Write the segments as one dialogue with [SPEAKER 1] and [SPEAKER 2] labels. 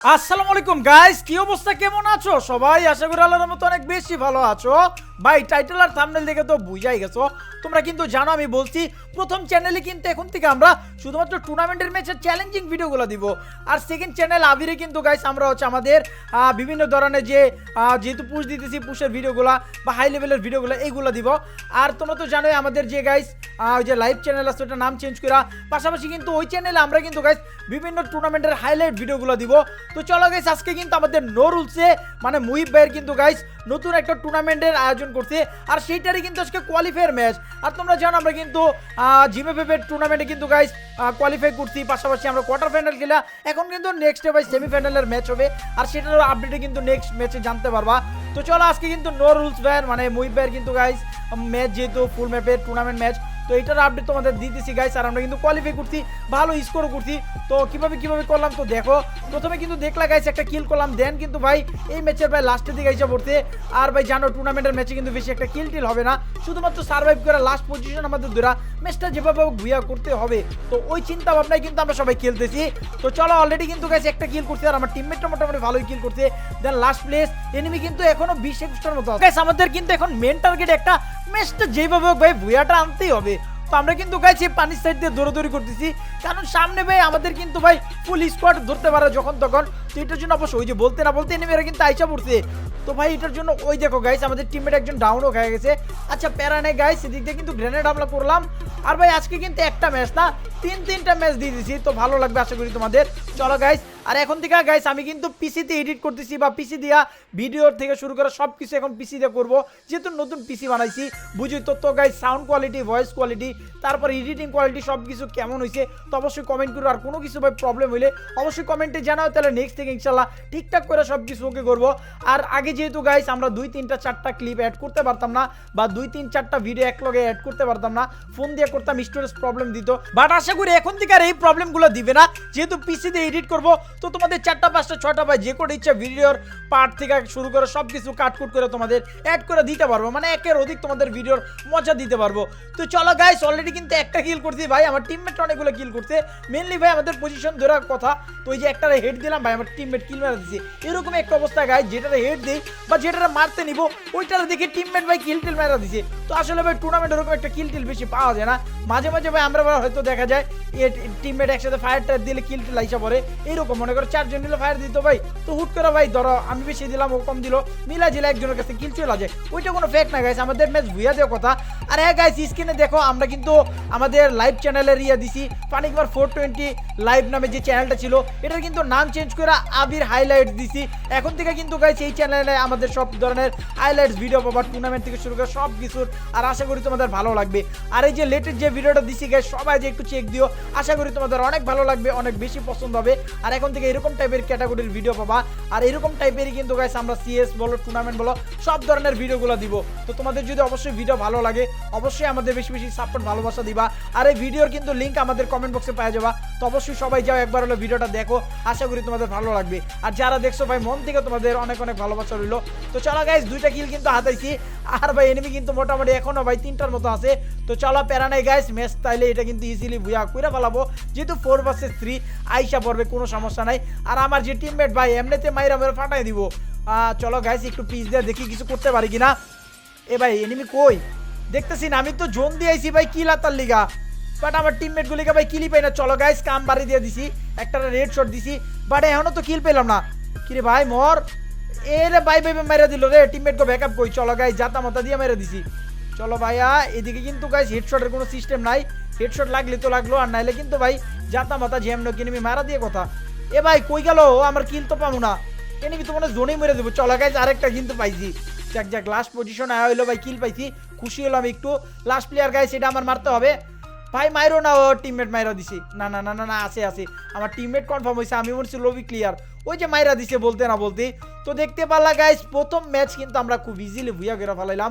[SPEAKER 1] আসসালামু আলাইকুম গাইস কি অবস্থা? কেমন আছো? সবাই আশা করি আল্লাহর মতো অনেক বেশি ভালো আছো। ভাই টাইটেল আর থাম্বনেল দেখে তো বুঝাই গেছো। তোমরা কিন্তু জানো, আমি বলছি, প্রথম চ্যানেলে কিন্তু এখন থেকে আমরা শুধুমাত্র টুর্নামেন্টের ম্যাচের চ্যালেঞ্জিং ভিডিওগুলো দিব। আর সেকেন্ড চ্যানেল আবিরে কিন্তু গাইস আমরা হচ্ছে আমাদের বিভিন্ন ধরনের যে যেহেতু পুশ দিতেছি পুশের ভিডিওগুলো বা হাই লেভেলের ভিডিওগুলো এইগুলো দিব। আর তোমরা তো জানোই, আমাদের যে গাইস ওই যে লাইভ চ্যানেল আছে, ওটার নাম চেঞ্জ করা পাশাপাশি কিন্তু ওই চ্যানেলে আমরা কিন্তু গাইস বিভিন্ন টুর্নামেন্টের হাইলাইট ভিডিওগুলো দিব। তো চলো গাইস আজকে কিন্তু আমাদের নো রুলসে মানে মুহিব ভাইয়ের কিন্তু গাইস নতুন একটা টুর্নামেন্টের আয়োজন করছে, আর সেইটারই কিন্তু আজকে কোয়ালিফায়ার ম্যাচ আর তোমরা জানো, আমরা কিন্তু জিমে পেপের টুর্নামেন্টে কিন্তু গাইস কোয়ালিফাই করছি। পাশাপাশি আমরা কোয়ার্টার ফাইনাল খেলা, এখন কিন্তু নেক্সট ভাই সেমিফাইনালের ম্যাচ হবে, আর সেটার আপডেটে কিন্তু নেক্সট ম্যাচে জানতে পারবা। তো চলো, আজকে কিন্তু নো রুলস ব্যান মানে মুহিব ব্যার কিন্তু গাইস ম্যাচ যেহেতু ফুল ম্যাপের টুর্নামেন্ট ম্যাচ তো এটার আপডেট তোমাদের দিতেছি গাইস আর আমরা কিন্তু কোয়ালিফাই করছি, ভালো স্কোর করছি। তো কীভাবে কীভাবে করলাম তো দেখো। প্রথমে কিন্তু দেখলা গাইস একটা কিল করলাম দেন কিন্তু ভাই এই ম্যাচের ভাই লাস্টের দিকে এসে পড়তে আর ভাই জানো টুর্নামেন্টের ম্যাচে কিন্তু বেশি একটা কিল টিল হবে না। শুধুমাত্র সার্ভাইভ করে লাস্ট পজিশন আমাদের দুরা ম্যাচটা যেভাবে ভুইয়া করতে হবে। তো ওই চিন্তা ভাবনায় কিন্তু আমরা সবাই খেলতেছি। তো চলো অলরেডি কিন্তু গাইস একটা কিল করছে, আর আমার টিমমেটটা মোটামুটি ভালোই কিল করছে। দেন লাস্ট প্লেস এনিমি কিন্তু এখনও বিশ একুশটার মতো গাইস আমাদের কিন্তু এখন মেন টার্গেট একটা ম্যাচটা যেভাবে হোক ভাই ভুয়াটা আনতেই হবে। তো আমরা কিন্তু গাইছি পানির সাইড দিয়ে দৌড়াদৌড়ি করতেছি। কারণ সামনে ভাই আমাদের কিন্তু ভাই ফুল স্কোয়াড ধরতে পারে যখন তখন তো এটার জন্য অবশ্যই ওই যে বলতে না বলতে এনিমেরা কিন্তু আইসা পড়ছে। তো ভাই, এটার জন্য ওই দেখো গাইস আমাদের টিমমেট একজন ডাউনও হয়ে গেছে। আচ্ছা প্যারা নেই গাইস সেদিক দিয়ে কিন্তু গ্রেনেড হামলা করলাম। আর ভাই, আজকে কিন্তু একটা ম্যাচ না, তিন তিনটা ম্যাচ দিয়ে দিছি, তো ভালো লাগবে আশা করি তোমাদের। চলো গাইস আর এখন থেকে গাইস আমি কিন্তু পিসিতে এডিট করতেছি বা পিসি দিয়া ভিডিও থেকে শুরু করে সব কিছু এখন পিসি দিয়ে করব। যেহেতু নতুন পিসি বানাইছি, বুঝি তো তো guys sound quality voice quality তারপর এডিটিং কোয়ালিটি সব কিছু কেমন হয়েছে তো অবশ্যই কমেন্ট করো। আর কোনো কিছু ভাই প্রবলেম হইলে অবশ্যই কমেন্টে জানাও, তাহলে নেক্সট থেকে ইনশাল্লাহ ঠিকঠাক করে সব কিছু ওকে করব। আর আগে যেহেতু গাইস আমরা দুই, তিনটা, চারটা ক্লিপ অ্যাড করতে পারতাম না, বা দুই, তিন, চারটা ভিডিও একলগে অ্যাড করতে পারতাম না ফোন দিয়ে করতাম স্টোরেজ প্রবলেম দিত। বাট আশা করি এখন থেকে আর এই প্রবলেমগুলো দিবে না। যেহেতু পিসি দিয়ে এডিট করব, তো তোমাদের চারটা, পাঁচটা ছটা বা যে করে ইচ্ছা ভিডিওর পার্ট থেকে শুরু করে সব কিছু কাটকুট করে তোমাদের অ্যাড করে দিতে পারব। মানে একের অধিক তোমাদের ভিডিওর মজা দিতে পারব। তো চলো গাইস অলরেডি কিন্তু একটা কিল করছি। ভাই, আমার টিমমেট অনেকগুলো কিল করছে। মেনলি ভাই, আমাদের পজিশন ধরার কথা। তো ওই যে একটা হেড দিলাম, ভাই, আমার টিমমেট কিল মেরে দিচ্ছে এরকম একটা অবস্থা গাইস যেটারে হেড দেই বা যেটারে মারতে নিব, ওইটার দেখে টিমমেট ভাই কিল টিল মেরা দিছে। তো আসলে ভাই টুর্নামেন্ট ওরকম একটা কিল টিল বেশি পাওয়া যায় না। মাঝে মাঝে ভাই, আমরা হয়তো দেখা যায়, এ টিমমেট একসাথে ফায়ার টায়ার দিলে কিল টিল আইসা পড়ে। এরকম মনে করো চারজন মিলে ফায়ার দিত ভাই। তো হুট করে ভাই, ধরো আমি বেশি দিলাম, ও কম দিল, মিলা জিলা একজনের কাছে কিল চলে যায়। ওইটা কোনো ফেক না গাইস আমাদের ম্যাচ ভুইয়া দেওয়ার কথা। আর হ্যাঁ গাইস স্ক্রিনে দেখো, আমরা কিন্তু আমাদের লাইভ চ্যানেলের ইয়ে দিছি। পানিকবার ফোর টোয়েন্টি লাইভ নামে যে চ্যানেলটা ছিল, এটার কিন্তু নাম চেঞ্জ করে আবির হাইলাইট দিছি। এখন থেকে কিন্তু গাইস এই চ্যানেলে আমাদের সব ধরনের হাইলাইটস ভিডিও পাবা টুর্নামেন্ট থেকে শুরু করে সব কিছুর, আর আশা করি তোমাদের ভালো লাগবে। আর এই যে লেটেস্ট যে ভিডিওটা দিছি গাইস সবাই যে একটু চেক দিও। আশা করি তোমাদের অনেক ভালো লাগবে, অনেক বেশি পছন্দ হবে। আর এখন থেকে এরকম টাইপের ক্যাটাগরির ভিডিও পাবা আর এরকম টাইপেরই কিন্তু গাইস আমরা সিএস বলো টুর্নামেন্ট বলো, সব ধরনের ভিডিওগুলো দিব। তো তোমাদের যদি অবশ্যই ভিডিও ভালো লাগে, অবশ্যই আমাদের বেশি বেশি সাপোর্ট ভালোবাসা দিবা। আর এই ভিডিওর কিন্তু লিঙ্ক আমাদের কমেন্ট বক্সে পাওয়া যাবা। তো অবশ্যই সবাই যাও, একবার হলো ভিডিওটা দেখো। আশা করি তোমাদের ভালো লাগবে। আর যারা দেখছ ভাই, মন থেকে তোমাদের অনেক অনেক ভালোবাসা রইল। তো চলো গাইস দুইটা কিল কিন্তু হাতাইছি। আর ভাই এনিমি কিন্তু মোটামুটি এখনও ভাই তিনটার মতো আছে। তো চলো, প্যারা নাই গাইস ম্যাচ তাইলে এটা কিন্তু ইজিলি ভুয়া কইরা ফেলাবো। যেহেতু ফোর ভার্সেস থ্রি আইসা পড়বে, কোনো সমস্যা নাই। আর আমার যে টিমমেট ভাই, এমনিতে মাইরা মেরে ফাটাই দিব। চলো গাইস একটু পিস দিয়ে, দেখি কিছু করতে পারি কিনা। এ ভাই এনিমি কই? দেখতেছি না, আমি তো জোন দিয়ে আইছি ভাই কিল আতার লিগা। বাট আমার টিমমেট গুলিকে ভাই কিলি পাই না। চলো গাইস কাম বাড়ি দিয়ে দিছি। একটা রেড শট দিছি। বাট এখনও তো কিল পেলাম না। কিরে ভাই, মর। এ রে ভাই ভাই, মেরে দিল রে। টিমমেট কো ব্যাকআপ কই? চলো গাই যাতা মাতা দিয়ে মেরে দিছি। চলো ভাইয়া, এদিকে কিন্তু গাইস হেডশটের কোনো সিস্টেম নাই। হেডশট লাগলে তো লাগল, আর নাইলে কিন্তু ভাই, যাতা মাতা জ্যাম নো কিনবি মারা দিয়ে কথা। এ ভাই, কই গেল? আমার কিল তো পাবো না। এনিমি তো মনে জোনেই মেরে দেবো। চলো গাইস আরেকটা কিন্তু পাইছি। যাক যাক লাস্ট পজিশন আয়া হইল ভাই কিল পাইছি। খুশি হলাম একটু। লাস্ট প্লেয়ার গাইস এটা আমার মারতে হবে। ভাই, মাইরো না, ও টিমমেট মাইরা দিছে। না না না না না, আছে আছে। আমার টিমমেট কনফার্ম হয়েছে আমি মনে লবি ক্লিয়ার ওই যে মাইরা দিছে, বলতে না বলতে। তো দেখতে পারলা গাইস প্রথম ম্যাচ কিন্তু আমরা খুব ইজিলি ভুইয়া ঘেরা ফেলাইলাম।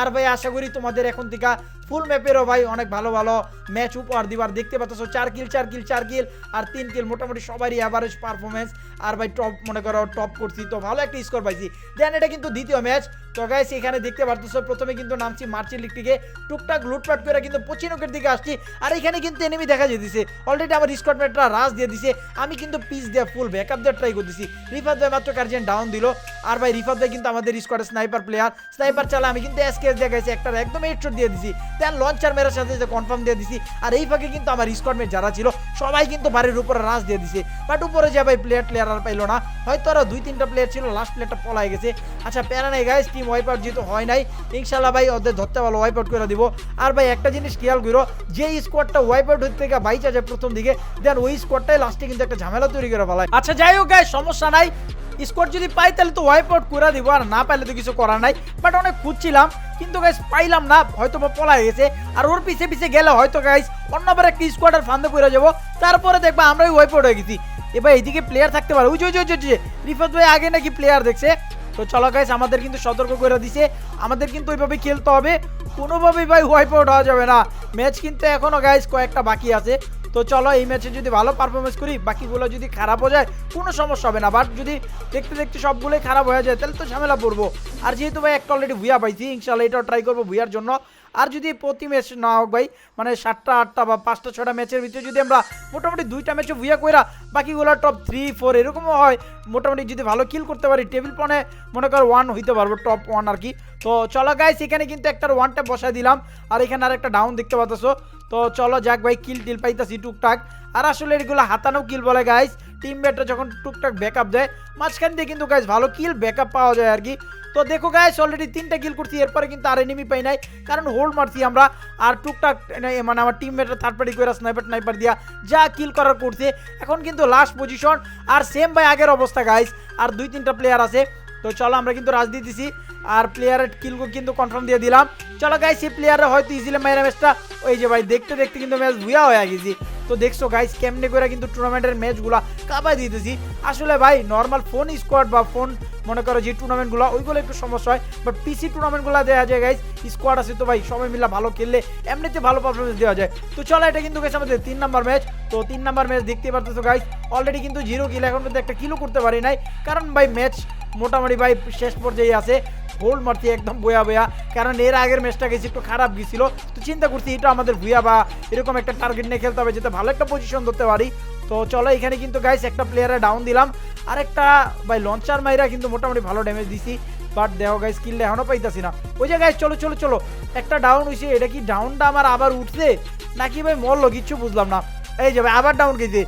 [SPEAKER 1] আর ভাই, আশা করি তোমাদের এখন থেকে ফুল ম্যাপেরও ভাই, অনেক ভালো ভালো ম্যাচ উপহার দিবার, দেখতে পাচ্ছ, চার কিল চার কিল চার কিল আর তিন কিল মোটামুটি সবারই অ্যাভারেজ পারফরমেন্স আর ভাই টপ মনে করো টপ করছি, তো ভালো একটা স্কোর পাইছি। দেন এটা কিন্তু দ্বিতীয় ম্যাচ তো গাইস এখানে দেখতে পারতেছো প্রথমে কিন্তু নামছি মার্চি লিগ থেকে টুকটাক লুটপাট করে কিন্তু পচিনকের দিকে আসছি। আর এখানে কিন্তু এনিমি দেখা যেতেছে অলরেডি আমার স্কোয়াড মেটরা রাশ দিয়ে দিছে। আমি কিন্তু পিস দিয়ে ফুল ব্যাকআপ দিয়ে ট্রাই করতেছি। রিফাত ভাই মাত্র কার্জেন ডাউন দিল। আর ভাই রিফাত ভাই কিন্তু আমাদের স্কোয়াডের স্নাইপার প্লেয়ার স্নাইপার চালা আমি কিন্তু এসকেএস দিয়ে গেছি একটা একদম এইট দিয়ে দিছি। দেন লঞ্চার মেরার সাথে কনফার্ম দিয়ে দিছি, আর এই ফাঁকে কিন্তু আমার স্কোয়াড মেট যারা ছিল, সবাই কিন্তু বাড়ির উপরে রাশ দিয়ে দিছে। বাট উপরে যে ভাই প্লেয়ার প্লেয়ার আর পাইলো না, হয়তো আরও দুই, তিনটা প্লেয়ার ছিল লাস্ট প্লেয়ারটা পলাই গেছে। আচ্ছা প্যারা নাই গাইস টিম ওয়াইপ আউট যেহেতু হয় নাই ইনশাল্লাহ ভাই ওদের ধরতে ভালো ওয়াইপ আউট করে দিব। আর ভাই একটা জিনিস খেয়াল করো যে স্কোয়াডটা ওয়াইপ আউট হতে থেকে বাইচা যায় প্রথম দিকে দেন ওই স্কোয়াডটাই লাস্টে কিন্তু একটা ঝামেলা তৈরি করে ফেলায়। আচ্ছা যাই হোক গাইস সমস্যা নাই। স্কোয়াড যদি পাই তাহলে তো ওয়াইপ আউট করে দিব। আর না পাইলে তো কিছু করার নাই। বাট অনেক খুঁজছিলাম। কিন্তু গাইস পাইলাম না। হয়তো বা পলাই গেছে। আর ওর পিছে পিছে গেলে হয়তো গাইস অন্যবার একটা স্কোয়াডের ফান্দে পড়ে যাব। তারপরে দেখবা আমরাই ওয়াইপ আউট হয়ে গেছি। এবার এইদিকে প্লেয়ার থাকতে পারে। ওই ওই ওই যে, ওই যে রিফাত ভাই আগে নাকি প্লেয়ার দেখছে। তো চলো গাইস আমাদের কিন্তু সতর্ক করে দিছে। আমাদের কিন্তু ওইভাবে খেলতে হবে। কোনোভাবেই ভাই ওয়াইপ আউট হওয়া যাবে না। ম্যাচ কিন্তু এখনও গাইস কয়েকটা বাকি আছে। তো চলো এই ম্যাচে যদি ভালো পারফরমেন্স করি, বাকিগুলো যদি খারাপ হয়ে যায়, কোনো সমস্যা হবে না। বাট যদি দেখতে দেখতে সবগুলোই খারাপ হয়ে যায়, তাহলে তো ঝামেলা পড়ব। আর যেহেতু ভাই একটা অলরেডি ভুয়া পাইছি ইনশাল্লাহ এটাও ট্রাই করব ভুয়ার জন্য। আর যদি প্রতি ম্যাচ না হোক ভাই মানে সাতটা, আটটা বা পাঁচটা ছটা ম্যাচের ভিতরে যদি আমরা মোটামুটি দুইটা ম্যাচে ভুয়া কইরা বাকিগুলো টপ থ্রি ফোর এরকমও হয়, মোটামুটি যদি ভালো কিল করতে পারি টেবিল পনে মনে কর ওয়ান হইতে পারব টপ ওয়ান আর কি। তো চলো গাইস এখানে কিন্তু একটা ওয়ানটা বসায় দিলাম। আর এখানে আর একটা ডাউন দেখতে পাচ্ছ। তো চলো যাক ভাই কিল টিল পাইতাছি টুকটাক। আর আসলে এগুলো হাতানো কিল বলে গাইস টিম ব্যাটটা যখন টুকটাক ব্যাকআপ দেয়, মাঝখান দিয়ে কিন্তু গাইস ভালো কিল ব্যাকআপ পাওয়া যায় আর কি। তো দেখো গাইস অলরেডি তিনটা কিল করছি, এরপরে কিন্তু আর এনিমি পাই নাই, কারণ হোল্ড মারছি আমরা। আর টুকটাক মানে আমার টিম মেটের থার্ড পার্টি করে স্নাইপার স্নাইপার দিয়া যা কিল করার করছে। এখন কিন্তু লাস্ট পজিশন আর সেম ভাই, আগের অবস্থা গাইস আর দুই, তিনটা প্লেয়ার আছে। তো চলো, আমরা কিন্তু রাজ দিতেছি। আর প্লেয়ারের কিল কিন্তু কনফার্ম দিয়ে দিলাম। চলো গাইস এই প্লেয়াররা হয়তো ইজিলি মাইরা ম্যাচটা ওই যে ভাই, দেখতে দেখতে কিন্তু ম্যাচ ভুয়া হয়ে গেছি। তো দেখছ গাইস কেমনে করে কিন্তু টুর্নামেন্টের ম্যাচগুলো কাবাই দিতেছি। আসলে ভাই নর্মাল ফোন স্কোয়াড বা ফোন মনে করো যে টুর্নামেন্টগুলো ওইগুলো একটু সমস্যা হয়। বাট পিসি টুর্নামেন্টগুলো দেওয়া যায় গাইস স্কোয়াড আছে তো ভাই, সবাই মিলে ভালো খেললে এমনিতে ভালো পারফরমেন্স দেওয়া যায়। তো চলো এটা কিন্তু গেছে আমাদের তিন নাম্বার ম্যাচ তো তিন নাম্বার ম্যাচ দেখতে পারতেছো গাইস অলরেডি কিন্তু জিরো কিল এখন পর্যন্ত একটা কিলো করতে পারি নাই। কারণ ভাই ম্যাচ মোটামুটি ভাই শেষ পর্যায়ে আছে। হোল্ড মারছি একদম বয়া বয়া। কারণ এর আগের ম্যাচটা গেছে একটু খারাপ গেছিল। তো চিন্তা করছি এটা আমাদের ভুয়া বা এরকম একটা টার্গেট নিয়ে খেলতে হবে যাতে ভালো একটা পজিশন ধরতে পারি। তো চলো এখানে কিন্তু গাইস একটা প্লেয়ারে ডাউন দিলাম। আর একটা ভাই লঞ্চার মাইরা কিন্তু মোটামুটি ভালো ড্যামেজ দিছি। বাট দেহ গাইস কিললে এখনও পাইতাছি না। ওই যে গাইস চলো চলো চলো। একটা ডাউন হইছে, এটা কি ডাউনটা আমার আবার উঠছে? নাকি ভাই মরলো, কিচ্ছু বুঝলাম না। এই যে ভাই, আবার ডাউন গেছে।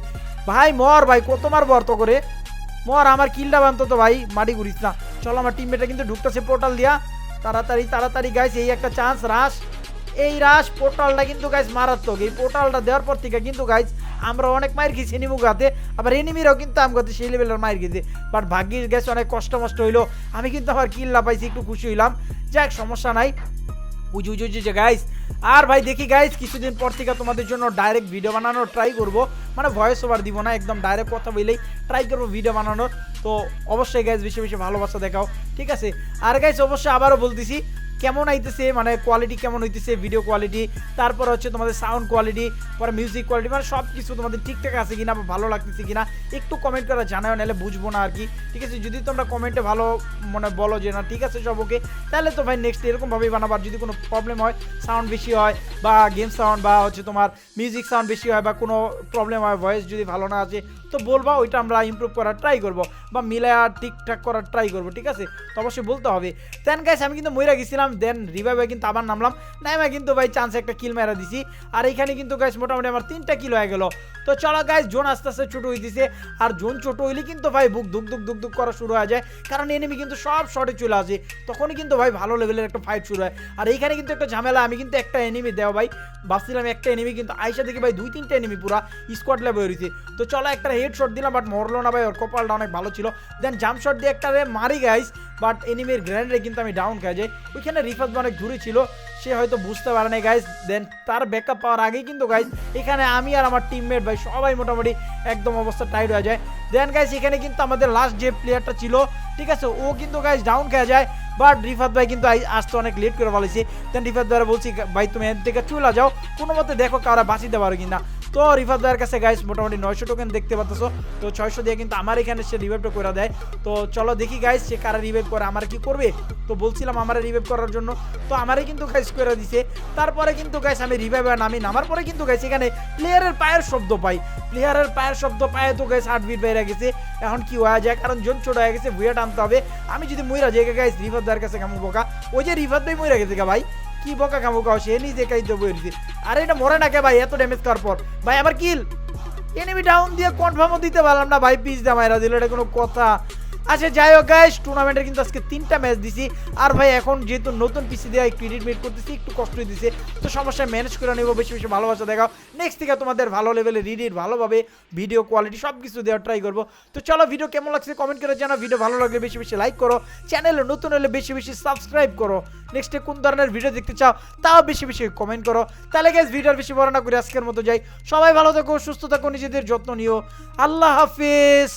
[SPEAKER 1] ভাই মর ভাই, কত মার বর্ত করে। মর, আমার কিলটা বানতো তো ভাই, মাটি ঘুরিস না। চলো আমার টিমমেটরা কিন্তু ঢুকতেছে পোর্টাল দিয়া। তাড়াতাড়ি তাড়াতাড়ি গাইছে এই একটা চান্স রাশ এই রাশ পোর্টালটা কিন্তু গাইস মারাত্মক। এই পোর্টালটা দেওয়ার পর থেকে কিন্তু গাইস আমরা অনেক মায়ের খেয়েছি নিমুখাতে আবার এনিমিরাও কিন্তু আম গাতে সেই লেভেলের মায়ের খেয়েছে। বাট ভাগ্যিস গেছে অনেক কষ্ট মষ্ট হইল। আমি কিন্তু আমার কিল্লা পাইছি, একটু খুশি হইলাম। যাক, সমস্যা নাই। বুঝি বুঝি যে গাইস আর ভাই, দেখি গাইস কিছুদিন পর থেকে তোমাদের জন্য ডাইরেক্ট ভিডিও বানানোর ট্রাই করব। মানে ভয়েস ওভার দিব না, একদম ডাইরেক্ট কথা বলেই ট্রাই করব ভিডিও বানানোর। তো অবশ্যই গাইস বেশি বেশি ভালোবাসা দেখাও, ঠিক আছে? আর গাইস অবশ্যই আবারও বলতেছি কেমন আইতেছে মানে কোয়ালিটি কেমন হইতেছে ভিডিও কোয়ালিটি তারপর হচ্ছে তোমাদের সাউন্ড কোয়ালিটি পরে মিউজিক কোয়ালিটি মানে সব কিছু তোমাদের ঠিকঠাক আছে কিনা বা ভালো লাগতেছে কিনা, একটু কমেন্ট করে জানাও নাহলে বুঝব না আর কি ঠিক আছে, যদি তোমরা কমেন্টে ভালো মানে বলো যে, না, ঠিক আছে, সব ওকে তাহলে তো ভাই নেক্সট এরকমভাবেই বানাবার যদি কোনো প্রবলেম হয় সাউন্ড বেশি হয়, বা গেম সাউন্ড বা হচ্ছে তোমার মিউজিক সাউন্ড বেশি হয়, বা কোনো প্রবলেম হয় ভয়েস যদি ভালো না আছে তো বলবা, ওইটা আমরা ইমপ্রুভ করার ট্রাই করব বা মিলায়া ঠিকঠাক করার ট্রাই করব, ঠিক আছে? তো অবশ্যই বলতে হবে। দেন গাইস আমি কিন্তু মইরা গেছিলাম দেন রিভাইভে কিন্তু আবার নামলাম। নামে কিন্তু ভাই চান্স একটা কিল মেরা দিছি। আর এইখানে কিন্তু গাইস মোটামুটি আমার তিনটা কিল হয়ে গেল। তো চলো গাইস জোন আস্তে আস্তে ছোট হইতেছে আর জোন ছোট হইলে কিন্তু ভাই বুক দুক দুক দুক দুক করা শুরু হয়ে যায়। কারণ এনিমি কিন্তু সব শর্টে চলে আসে। তখনই কিন্তু ভাই ভালো লেভেলের একটা ফাইট শুরু হয়। আর এইখানে কিন্তু একটা ঝামেলা, আমি কিন্তু একটা এনিমি দেওয়া ভাই। ভাবছিলাম একটা এনিমি কিন্তু আইসা দেখি ভাই দুই তিনটা এনিমি পুরা স্কোয়াড লেভেল হয়েছে তো চলো একটা হেড শট দিলাম বাট মরলো না ভাই, ওর কপালটা অনেক ভালো ছিল। দেন জাম্প শট দিয়ে একটা মারি গাইস বাট এনিমির গ্র্যান্ডে কিন্তু আমি ডাউন খেয়ে যাই। ওইখানে রিফাত অনেক দূরে ছিল, সে হয়তো বুঝতে পারে নাই গাইস দেন তার ব্যাকআপ পাওয়ার আগেই কিন্তু গাইস এখানে আমি আর আমার টিমমেট ভাই সবাই মোটামুটি একদম অবস্থা টাইট হয়ে যায়। দেন গাইস এখানে কিন্তু আমাদের লাস্ট যে প্লেয়ারটা ছিল, ঠিক আছে, ও কিন্তু গাইস ডাউন খেয়ে যায় বাট রিফাত ভাই কিন্তু আসতে অনেক লেট করে বলেছি দেন রিফাত ভাই বলছি, ভাই, তুমি এর থেকে চলে যাও কোনো মতে দেখো কারা বাঁচিতে পারো কিনা। তো রিফাত ভাইয়ের কাছে গাইস মোটামুটি নয়শো টোকেন দেখতে পাচ্ছ। তো ছয়শো দিয়ে কিন্তু আমার এখানে সে রিভাইভটা করে দেয়। তো চলো দেখি গাইস সে কারা রিভাইভ করে, আমার কি করবে? তো বলছিলাম আমার রিভাইভ করার জন্য। তো আমারই কিন্তু গাইস করে দিছে। তারপরে কিন্তু গাইস আমি রিভাইভ নামি। নামার পরে কিন্তু গাইস এখানে প্লেয়ারের পায়ের শব্দ পাই। প্লেয়ারের পায়ের শব্দ পায়ে তো গাইস হার্ট বিট বেড়ে গেছে। এখন কি হয়ে যায়? কারণ জন ছোট হয়ে গেছে ভুয়ে টানতে হবে। আমি যদি মইরা যাই গাইস রিফাত ভাইয়ের কাছে কামু বোকা। ওই যে রিফাত ভাই মইরা গেছে গা ভাই। কি বকা কামু কাও সে নিজে কাজ দেবো আরে এটা মরে না কে ভাই, এত ড্যামেজ করার পর? ভাই আবার কিল এনিমি ডাউন দিয়ে কনফার্মও দিতে পারলাম না, ভাই, পিস দামাইরা দিল, এটা কোনো কথা। আচ্ছা যাই হোক গাইস টুর্নামেন্টের কিন্তু আজকে তিনটা ম্যাচ দিছি। আর ভাই, এখন যেহেতু নতুন পিসি দিয়ে একটু এডিট মেট করতেছি, একটু কষ্ট দিছে। তো সমস্যা ম্যানেজ করে নেব, বেশি বেশি ভালোবাসা দেখাও। নেক্সট থেকে তোমাদের ভালো লেভেলে রিডিট ভালোভাবে ভিডিও কোয়ালিটি সব কিছু দেওয়ার ট্রাই করব। তো চলো ভিডিও কেমন লাগছে কমেন্ট করে জানাও। ভিডিও ভালো লাগলে বেশি বেশি লাইক করো। চ্যানেলে নতুন হলে বেশি বেশি সাবস্ক্রাইব করো। নেক্সটে কোন ধরনের ভিডিও দেখতে চাও, তাও বেশি বেশি কমেন্ট করো। তাহলে গ্যাস ভিডিওর বেশি বড় না করে আজকের মতো যাই। সবাই ভালো থাকো, সুস্থ থাকো, নিজেদের যত্ন নিও। আল্লাহ হাফিজ।